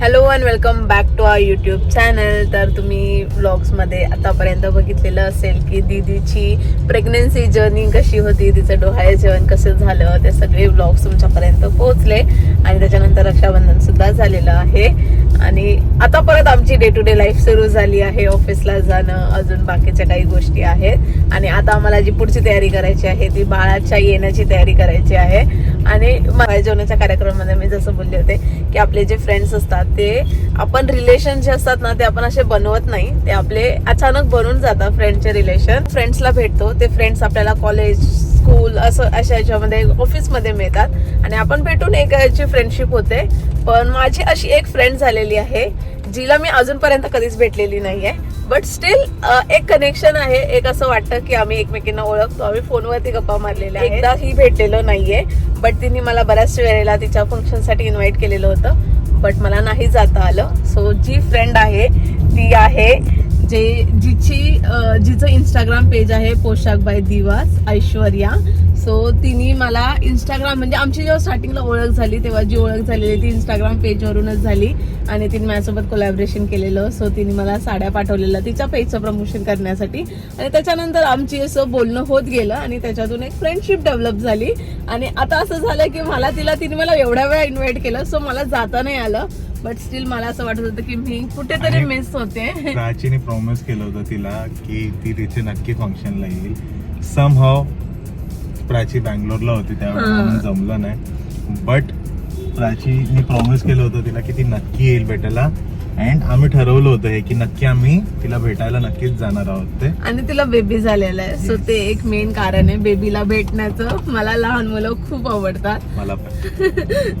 Hello and welcome back to our YouTube channel तर तुम्ही व्लॉग्समध्ये आतापर्यंत बघितलेलं असेल की दीदीची प्रेग्नन्सी जर्नी कशी होती तिचं डोहाळे जेवण कसं झालं ते सगळे व्लॉग्स तुमच्यापर्यंत पोहोचले. आणि त्याच्यानंतर रक्षाबंधनसुद्धा झालेलं आहे. आणि आता परत आमची डे टू डे लाईफ सुरू झाली आहे. ऑफिसला जाणं अजून बाकीच्या काही गोष्टी आहेत. आणि आता आम्हाला जी पुढची तयारी करायची आहे ती बाळाच्या येण्याची तयारी करायची आहे. आणि माझ्या जेवणाच्या कार्यक्रमामध्ये मी जसं बोलले होते की आपले जे फ्रेंड्स असतात ते आपण रिलेशन जे असतात ना ते आपण असे बनवत नाही. ते आपले अचानक बनून जातात फ्रेंडचे रिलेशन फ्रेंड्सला भेटतो ते फ्रेंड्स आपल्याला कॉलेज स्कूल असं अशा याच्यामध्ये ऑफिसमध्ये मिळतात. आणि आपण भेटून एक याची फ्रेंडशिप होते. पण माझी अशी एक फ्रेंड झालेली आहे जिला मी अजूनपर्यंत कधीच भेटलेली नाहीये. बट स्टील एक कनेक्शन आहे. एक असं वाटतं की आम्ही एकमेकींना ओळखतो. आम्ही फोनवरती गप्पा मारलेल्या आहेत. एकदाही भेटलेलो नाहीये. बट तिने मला बऱ्याच वेळेला तिच्या फंक्शनसाठी इन्व्हाइट केलेलं होतं. बट मला नाही जाता आलं. सो जी फ्रेंड आहे ती आहे जे जिची जिचं इंस्टाग्राम पेज आहे पोशाख बाय दिवास ऐश्वर्या. सो तिने मला इंस्टाग्राम म्हणजे आमची जेव्हा स्टार्टिंगला ओळख झाली तेव्हा जी ओळख झालेली ती इंस्टाग्राम पेजवरूनच झाली. आणि तिने माझ्यासोबत कोलॅबरेशन केलेलं. सो तिने मला साड्या पाठवलेल्या तिच्या पेजचं प्रमोशन करण्यासाठी. आणि त्याच्यानंतर आमची असं बोलणं होत गेलं आणि त्याच्यातून एक फ्रेंडशिप डेव्हलप झाली. आणि आता असं झालं की मला तिला तिने मला एवढ्या वेळा इन्व्हाइट केलं. सो मला जाता नाही आलं. बट स्टील मला असं वाटत होतं की मी कुठेतरी मिस होते. प्राचीने प्रॉमिस केलं होतं तिला की ती तिथे नक्की फंक्शनला येईल. सम हाव प्राची बँगलोरला होती त्यावेळेस जमलं नाही. बट प्राचीने प्रॉमिस केलं होतं तिला की ती नक्की येईल भेटायला. अँड आम्ही ठरवलं होतं हे की नक्की आम्ही तिला भेटायला नक्कीच जाणार आहोत ते. आणि तिला बेबी झालेला आहे. सो ते एक मेन कारण आहे बेबीला भेटण्याचं. मला लहान मुलं खूप आवडतात. मला पण.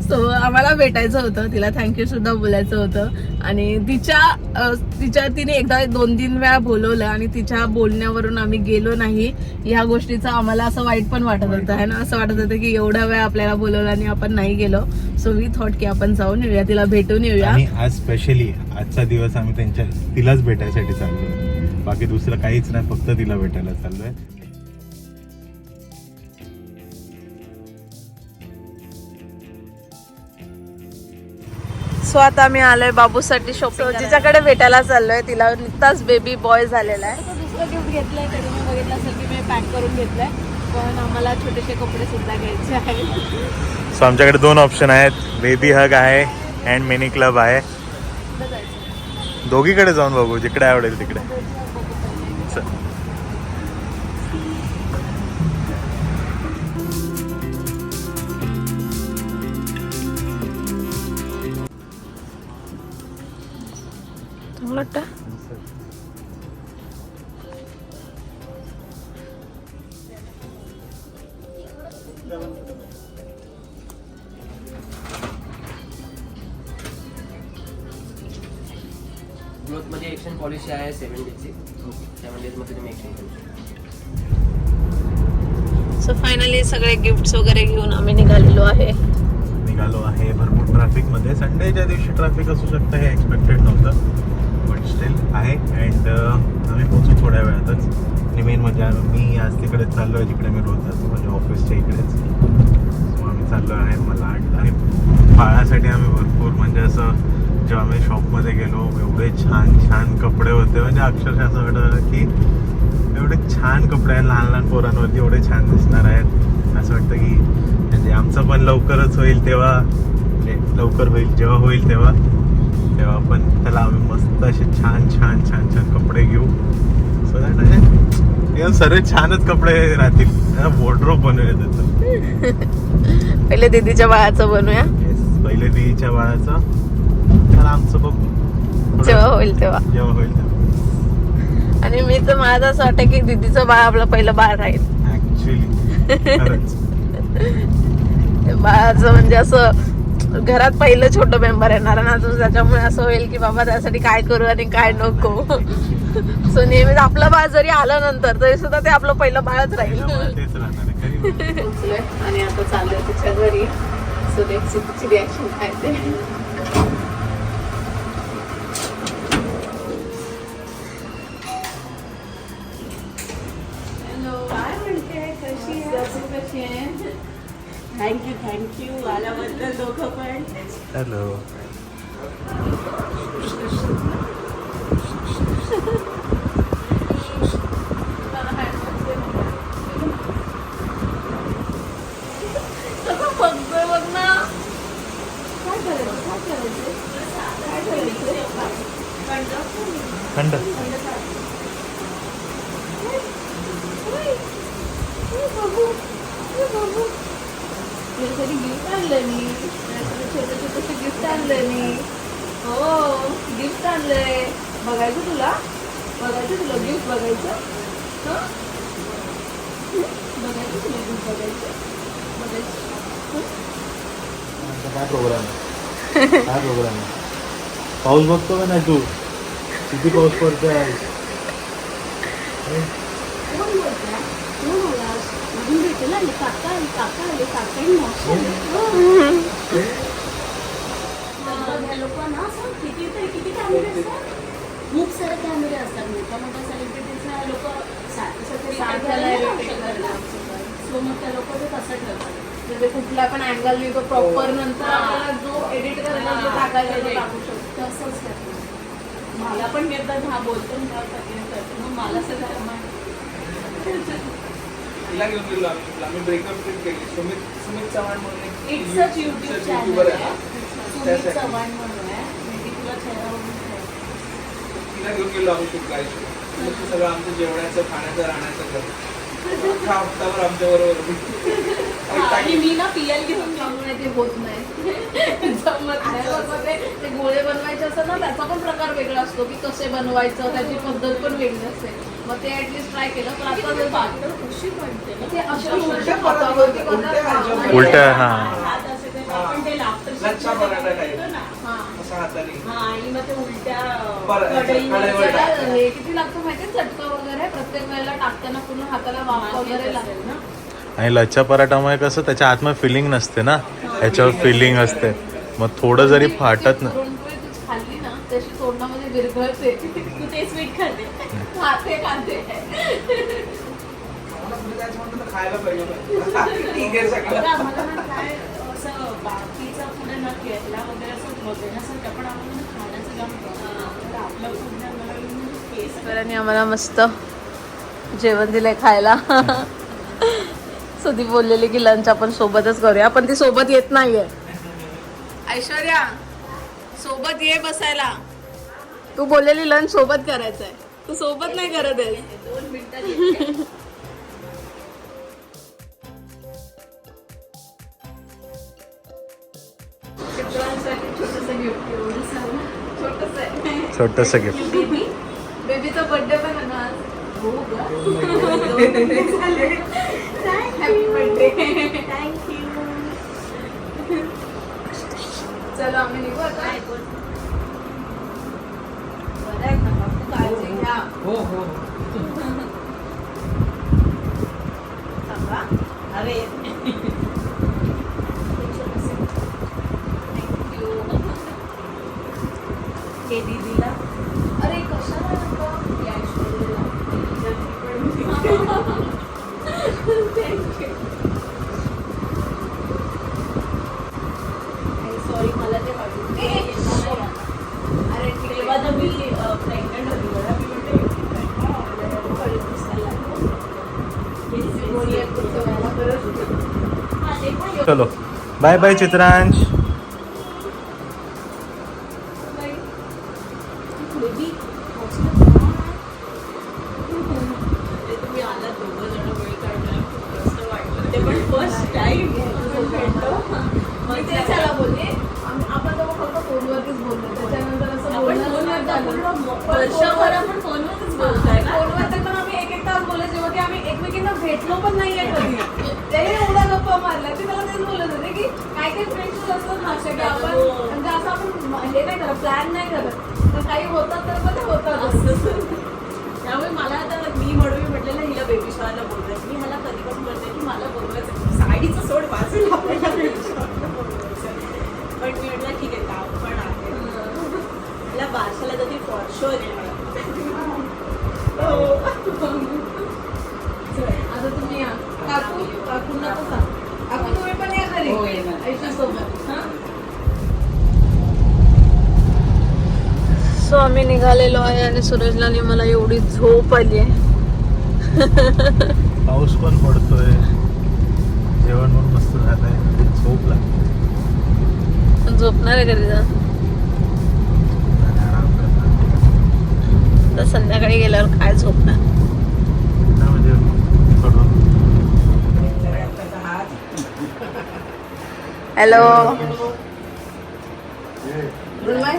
सो आम्हाला भेटायचं होतं. तिला थँक्यू सुद्धा बोलायचं होतं. आणि तिच्या अ, तिच्या तिने एकदा दोन तीन वेळा बोलवलं आणि तिच्या बोलण्यावरून आम्ही गेलो नाही. ह्या गोष्टीचं आम्हाला असं वाईट पण वाटत होतं. आहे ना? असं वाटत होतं की एवढा वेळ आपल्याला बोलवलं आणि आपण नाही गेलो. सो वी थॉट की आपण जाऊन येऊया. तिला भेटून येऊया. आणि आज स्पेशली आजचा दिवस आम्ही त्यांच्या तिलाच भेटायसाठी चाललोय. बाकी दुसरं काहीच नाही फक्त तिला भेटायला चाललोय. सो आता आम्ही आलोय बाबूसाठी शॉपिंग जिच्याकडे भेटायला चाललोय तिला नुकताच बेबी बॉय झालेला आहे. दुसरं गिफ्ट घेतलंय तरी मी बघितलं असेल की मी पॅक करून घेतलंय. पण आम्हाला छोटेसे कपडे सुद्धा घ्यायचे आहेत. सो आमच्याकडे दोन ऑप्शन आहेत. बेबी हग आहे अँड मिनी क्लब आहे. दोघीकडे जाऊन बघू जिकडे आवडेल तिकडे. वाटतं? ग्रोथमध्ये एक्शन पॉलिसी आहे सेवन डेजची सेवन डेजमध्ये तुम्ही एक्शन करू शकता. सो फायनली सगळे गिफ्ट वगैरे घेऊन आम्ही निघालेलो आहे. निघालो आहे. भरपूर ट्रॅफिकमध्ये. संडेच्या दिवशी ट्रॅफिक असू शकतं हे एक्सपेक्टेड नव्हतं. बट स्टील आहे. अँड आम्ही पोहोचू थोड्या वेळातच. आणि मेन म्हणजे मी आज तिकडे चाललो आहे जिकडे मी रोज जातो म्हणजे ऑफिसच्या इकडेच. सो आम्ही चाललो आहे मला आणि बाळासाठी आम्ही भरपूर म्हणजे असं जेव्हा आम्ही शॉपमध्ये गेलो एवढे छान छान कपडे होते. म्हणजे अक्षरशः असं वाटतं की एवढे छान कपडे आहेत लहान लहान पोरांवरती एवढे छान दिसणार आहेत. असं वाटतं की म्हणजे आमचं पण लवकरच होईल तेव्हा. म्हणजे लवकर होईल जेव्हा होईल तेव्हा. तेव्हा पण त्याला आम्ही मस्त असे छान छान छान छान कपडे घेऊ. सो दॅट म्हणजे सर्व छानच कपडे राहतील. वॉर्ड्रोप बनवूया त्याचं. पहिले दीदीच्या बाळाचं बनवूया. पहिले दिदीच्या बाळाचं. आमचं बघू. जेव्हा होईल तेव्हा. जेव्हा होईल तेव्हा. आणि मी तर तर असं वाटतं की दीदीचं बाळ आपलं पहिलं बाळ राहील. ऍक्च्युली ते बाळाचं म्हणजे असं घरात पहिलं छोटं मेंबर येणार ना त्याच्यामुळे असं होईल की बाबा त्यासाठी काय करू आणि काय नको. सो नेहमीच आपलं बाळ जरी आलं नंतर तरी सुद्धा ते आपलं पहिलं बाळच राहील. आणि आता चाललोय तिच्या घरी. सो रिॲक्शन काय ते थँक्यू थँक्यू आल्याबद्दल दोघं पण. हॅलो कसं बघतोय बघ ना काय करायचं काय करायचं काय करायचं थंड यासाठी गिफ्ट आणलं मी यासाठी छोटं छोटंसं गिफ्ट आणलं मी हो गिफ्ट आणलंय बघायचं तुला? बघायचं तुला गिफ्ट बघायचं? हं? बघायचं तुला गिफ्ट बघायचं? बघायचं? काय प्रोग्राम आहे? काय प्रोग्राम पाऊस बघतो का नाही तू? किती पाऊस पडतोय आज? काका आले काका लोकांना असं किती तरी किती कॅमेरे असतात खूप सारे कॅमेरे असतात. मोठ्या मोठ्या सेलिब्रिटीजला लोक सो मग त्या लोक ते कसं ठेवतात म्हणजे कुठला पण अँगल मी तो प्रॉपर नंतर आपल्याला जो एडिट करायला जो टाकायचा तो टाकू शकतो. तसंच करतात. मला पण येतात हा बोलतो ना करतो. मग मला सगळं तिला घेऊन गेलो आम्ही तिला. आम्ही ब्रेकअप ट्रिप केली. सुमित सुमित चव्हाण म्हणून it's you- a YouTube channel आहे. सुमित. चव्हाण म्हणून तुला घेऊन गेलो आम्ही ते सगळं आमचं जेवणाचं खाण्याचं राहण्याचं घर अख्खा आमच्या बरोबर आणि मी ना पिएल घेऊन जाऊन त्यामुळे ते होत नाही. जमत ते ते गोळे बनवायचे असतात ना त्याचा पण प्रकार वेगळा असतो की कसे बनवायचं त्याची पद्धत पण वेगळी असते. मग ते ऍटलीस्ट ट्राय केलं पण आता कशी बनते ना. ते अशा उलट्या हातावरती. उलट्या, हा. ते आपण ते लागतं हाताने. हा आणि मग ते उलट्या पर- कढईवर कढईवर जरा टाकतात. हे किती लागतं माहितीये? चटका वगैरे प्रत्येक वेळेला टाकताना पूर्ण हाताला वाफ वगैरे लागेल ना? आणि लच्छा पराठामुळे कसं त्याच्या आतमध्ये फिलिंग नसते ना? ह्याच्यावर फिलिंग असते. मग थोडं जरी फाटत ना पुरणपोळी तू खाल्ली ना तशी तोंडामध्ये विरघळते. तू ते स्वीट खाते. खाते खाते खायला पाहिजे. ठीक आहे तर सगळं आम्हाला ना काय बघण्यासारखं पण आम्हाला खाण्याचं जाम आपलं मस्त जेवण दिलंय खायला. सुदीप बोललेली की लंच आपण सोबतच करूया. पण ती सोबत येत नाहीये. ऐश्वर्या सोबत ये बसायला. तू बोललेली लंच सोबत करायचंय. तू सोबत नाही करत आहे छोटस गिफ्ट बेबी बेबीचा बर्थडे पण आहे ना हो ग. हॅपी बर्थडे थँक्यू चलो आम्ही निघू आता. काय बोल बरं आहे ना बापू, काळजी घ्या. हो हो. थांबा. अरे जेव्हा की आम्ही एकमेकींना भेटलो पण नाहीये कधी. ते एवढा गप्पा मारल्या ते मला तेच बोलत होते की काय काही फ्रेंड्स असतात ना की आपण म्हणजे असं आपण हे नाही करत प्लॅन नाही करत. तर काही होतात तर मग ते होतात. त्यामुळे मला आता मी म्हणून म्हटलेलं हिला बेबी शॉवरला बोलवायचं. मी मला कधी पण बोलते की मला बोलवायचं. साडीचं सोड वाचून आपल्याला बेबी बोलवायचं. पण मी म्हटलं ठीक आहे काम पण आहे. मला बारशाला तर ती फॉर शुअर निघालेलो आहे आणि सूरजला आणि मला एवढी झोप आली आहे. पाऊस पण पडतोय. जेवण पण मस्त झालंय. झोप लागते. झोपणार आहे कधी जा संध्याकाळी गेल्यावर काय झोपणार? नाही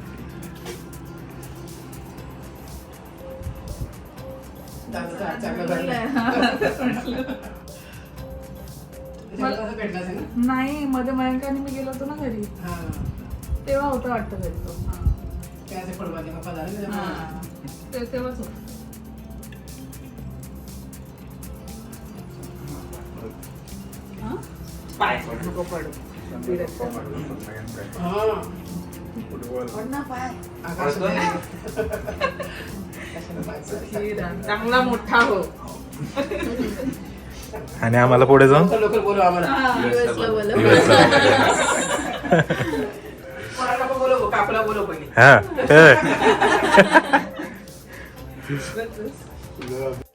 नाही मध्ये मयंक आणि मी गेलो होतो ना घरी. तेव्हा होतं वाटतं घरी तो हा. ते- तेव्हाच होतं. चांगला मोठा हो. बोलव काकूला बोलव पहिले हा